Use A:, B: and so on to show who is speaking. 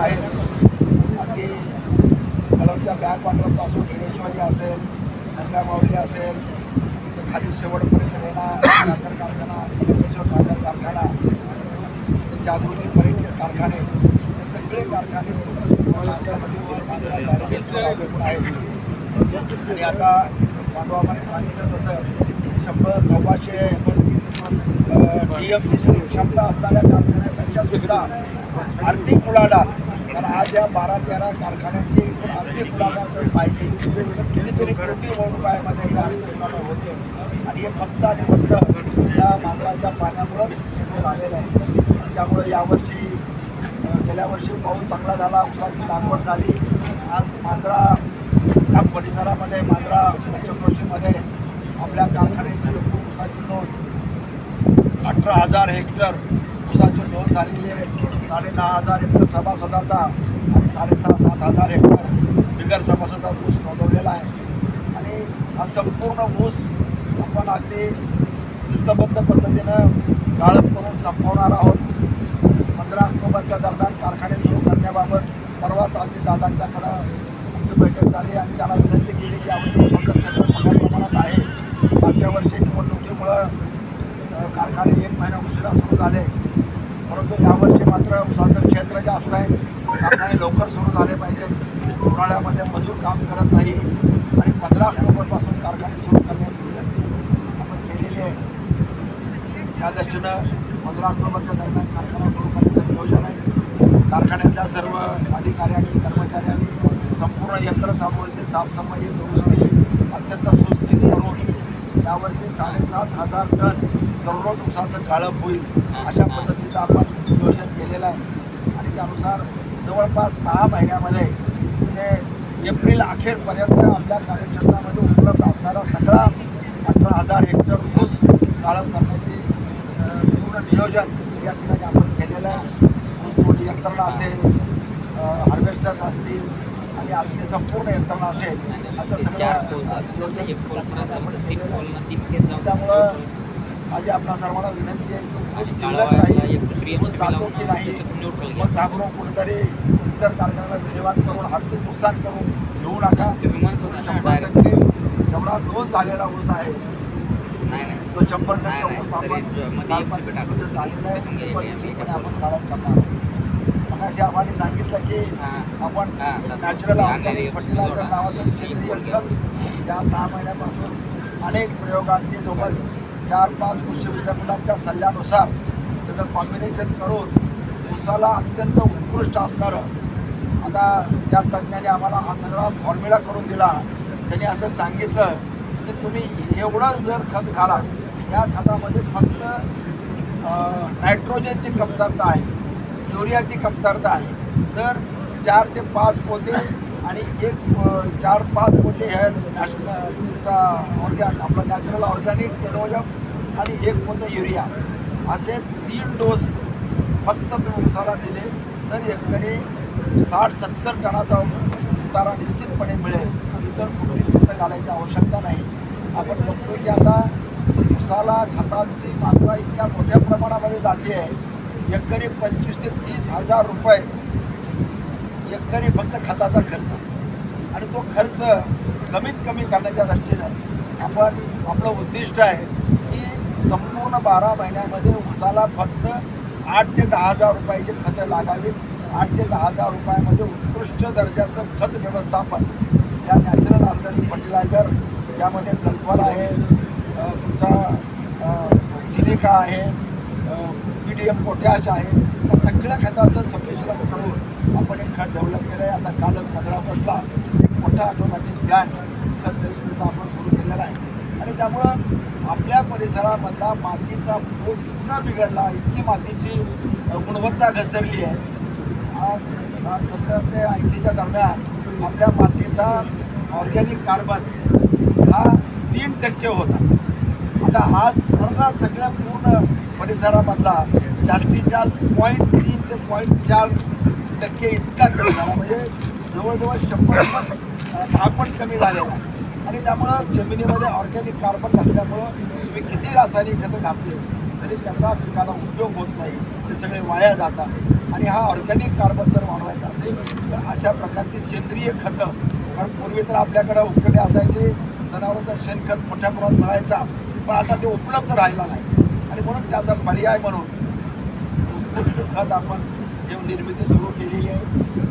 A: आहेत अगदी कळमच्या बॅग वाटरपासून हिरेश्वरी असेल गंगामावली असेल खाली शेवटपर्यंत साखर कारखाना हिरेश्वर साखर कारखाना ते जागृतीपर्यंतचे कारखाने हे सगळे कारखाने आहेत. आणि आता माधवाबाने सांगितलं तसं शंभर सव्वाशे डी एम सीची क्षमता असणाऱ्या कारखान्यापेक्षा सुद्धा आर्थिक उलाढाल कारण आज या बारा तेरा कारखान्यांची एकूण आर्थिक उलाढाल जर पाहिजे. कितीतरी कोटी रुपयामध्ये ही आर्थिक होते आणि हे फक्त आणि फक्त या मांजराच्या पाण्यामुळंच आलेलं आहे. आणि त्यामुळे यावर्षी गेल्या वर्षी पाऊस चांगला झाला उसाची लागवड झाली. आज मांजरा या परिसरामध्ये मांजरा पंचक्रोशीमध्ये आपल्या कारखान्याची एकूण उसाची नोंद अठरा हजार हेक्टर ऊसाची नोंद झालेली आहे. साडे दहा हजार हेक्टर सभासदाचा आणि साडेसहा सात हजार हेक्टर बिगर सभासदा ऊस नोंदवलेला आहे. आणि हा संपूर्ण ऊस आपण अगदी शिस्तबद्ध पद्धतीनं गाळप करून संपवणार आहोत. पंधरा ऑक्टोबरच्या दरम्यान कारखाने सुरू करण्याबाबत परवाच आजी दादांच्याकडं आमची बैठक झाली आणि त्याला विनंती केली की यावर्षी ऊसाचं क्षेत्र मोठ्या प्रमाणात आहे मागच्या वर्षी निवडणुकीमुळं अ, कारखाने एक महिना उशिरा सुरू झाले परंतु यावर्षी मात्र ऊसाचं क्षेत्र जास्त आहे. कारखाने लवकर सुरू झाले पाहिजे. उन्हाळ्यामध्ये मजूर काम करत नाही. आणि पंधरा ऑक्टोबरपासून कारखाने सुरू करण्याची विनंती आपण केलेली आहे. त्या दृष्टीनं पंधरा ऑक्टोबरच्या दरम्यान कारखाना सुरू करण्याचं नियोजन आहे. कारखान्यातल्या सर्व अधिकाऱ्यांनी कर्मचाऱ्यांनी संपूर्ण यंत्रसामुग्रीची साफसफाई दुरुस्ती अत्यंत सुस्थित करून यावर्षी साडेसात हजार टन दररोज ऊसाचं गाळप होईल अशा पद्धतीचं आपण नियोजन केलेलं आहे. त्यानुसार जवळपास सहा महिन्यामध्ये म्हणजे एप्रिल अखेरपर्यंत आपल्या कार्यक्षेत्रामध्ये उपलब्ध असणारा सगळा अठरा हजार हेक्टर ऊस गाळप करण्याची पूर्ण नियोजन या ठिकाणी आपण केलेलं आहे ऊस तोडी यंत्रणा असेल हार्वेस्टर्स असतील आणि आपली संपूर्ण यंत्रणा असेल असं सगळं. त्यामुळं माझी आपणा सर्वांना विनंती आहे की जातो की नाही मग घाबरून कुठेतरी इतर कारखान्याला विल्हेवाट करून आर्थिक नुकसान करून घेऊ नका. शंभर टक्के एवढा नोंद झालेला ऊस आहे. तो शंभर टक्के ऊस आपण झालेला आहे आपण काढत करणार मगाशी आम्हाला सांगितलं की आपण नॅचरल ऑर्गॅनिक फर्टिलायझर नावाचं सेंद्रिय खत या सहा महिन्यापासून अनेक प्रयोगांची जवळ चार पाच कृषी विद्यापीठांच्या सल्ल्यानुसार त्याचं कॉम्बिनेशन करून ऊसाला अत्यंत उत्कृष्ट असणारं आता त्या तज्ज्ञांनी आम्हाला हा सगळा फॉर्म्युला करून दिला त्यांनी असं सांगितलं की तुम्ही एवढं जर खत घाला या खतामध्ये फक्त नायट्रोजनची कमतरता आहे युरियाची कमतरता आहे तर चार ते पाच पोते आणि एक चार पाच पोते हे नॅशनल तुमचा ऑर्गॅन आपलं नॅचरल ऑर्गॅनिक टेनोजम आणि एक पोतं युरिया? असे तीन डोस फक्त तुम्ही उसाला दिले तर एकरी साठ सत्तर टनाचा उतारा निश्चितपणे मिळेल. इतर कुठली खतं घालायची आवश्यकता नाही. आपण बघतो की आता उसाला खताची मात्रा इतक्या मोठ्या प्रमाणामध्ये जाते. आहे एकरी पंचवीस ते तीस हजार रुपये एकरी फक्त खताचा खर्च. आणि तो खर्च कमीत कमी करण्याच्या दृष्टीनं आपण आपलं उद्दिष्ट आहे संपूर्ण बारा महिन्यामध्ये उसाला फक्त आठ ते दहा हजार रुपयाची खतं लागावीत आठ ते दहा हजार रुपयामध्ये उत्कृष्ट दर्जाचं खत व्यवस्थापन. या नॅचरल ऑर्गॅनिक फर्टिलायझर यामध्ये सल्फर आहे तुमचा सिलिका आहे पी डी एम पोटॅश आहे या सगळ्या खताचं संमिश्रण करून आपण एक खत डेव्हलप केलं आहे आता कालच पंधरा ऑगस्टला एक मोठा ऑटोमॅटिक प्लॅन खत आपण सुरू केलेला आहे. आणि त्यामुळं आपल्या परिसरामधला मातीचा पोत इतका बिघडला इतकी मातीची गुणवत्ता घसरली आहे. आज सत्तर ते ऐंशीच्या दरम्यान आपल्या मातीचा ऑर्गॅनिक कार्बन हा तीन टक्के होता. आता आज सर्व सगळ्या पूर्ण परिसरामधला जास्तीत जास्त पॉईंट तीन ते पॉईंट चार टक्के इतका कमी झाला. म्हणजे जवळजवळ शंभर भाग पण कमी झालेला आणि त्यामुळं जमिनीमध्ये ऑर्गॅनिक कार्बन घातल्यामुळं तुम्ही किती रासायनिक खतं घातले तरी त्याचा पिकाला उपयोग होत नाही. ते सगळे वाया जातात. आणि हा ऑर्गॅनिक कार्बन जर वाढवायचा असेल तर अशा प्रकारची सेंद्रिय खतं कारण पूर्वी तर आपल्याकडं उपकडे असायचे जनावरांचं शेणखत मोठ्या प्रमाणात मिळायचा पण आता ते उपलब्ध राहिला नाही. आणि म्हणून त्याचा पर्याय म्हणून खत आपण निर्मिती सुरू केलेली आहे